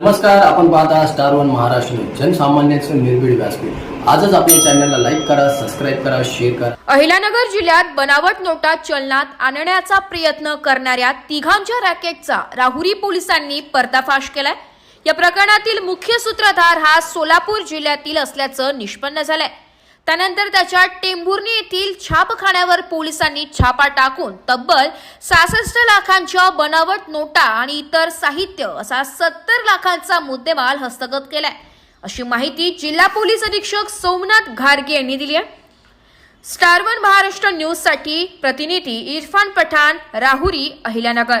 नमस्कार आपण पाहता स्टार वन महाराष्ट्र जनसामान्यांचं निर्भीड व्यासपीठ. आजच आपल्या चॅनलला लाईक करा सबस्क्राईब करा शेअर करा. अहिल्यानगर जिल्ह्यात बनावट नोटा चलनात आणण्याचा प्रयत्न करणाऱ्या तिघांच्या रॅकेटचा राहुरी पोलिसांनी पर्दाफाश केलाय. या प्रकरणातील मुख्य सूत्रधार हा सोलापूर जिल्ह्यातील असल्याचं निष्पन्न झालंय. त्यानंतर त्याच्या टेंभुर्णी येथील छापखान्यावर पोलिसांनी छापा टाकून तब्बल सहासष्ट लाखांच्या बनावट नोटा आणि इतर साहित्य असा सत्तर लाखांचा मुद्देमाल हस्तगत केलाय. अशी माहिती जिल्हा पोलीस अधीक्षक सोमनाथ घारगे यांनी दिली आहे. स्टार वन महाराष्ट्र न्यूजसाठी प्रतिनिधी इरफान पठाण राहुरी अहिल्यानगर.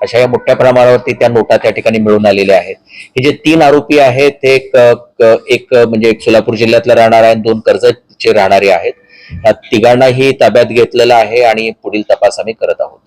अशा या मोठ्या प्रमाणावरती त्या नोटा त्या ठिकाणी मिळून आलेल्या आहेत. हे जे तीन आरोपी आहेत ते एक म्हणजे एक सोलापूर जिल्ह्यातला राहणार आहे आणि दोन कर्जतचे राहणारे आहेत. तिघांनाही ताब्यात घेतलेलं आहे आणि पुढील तपास आम्ही करत आहोत.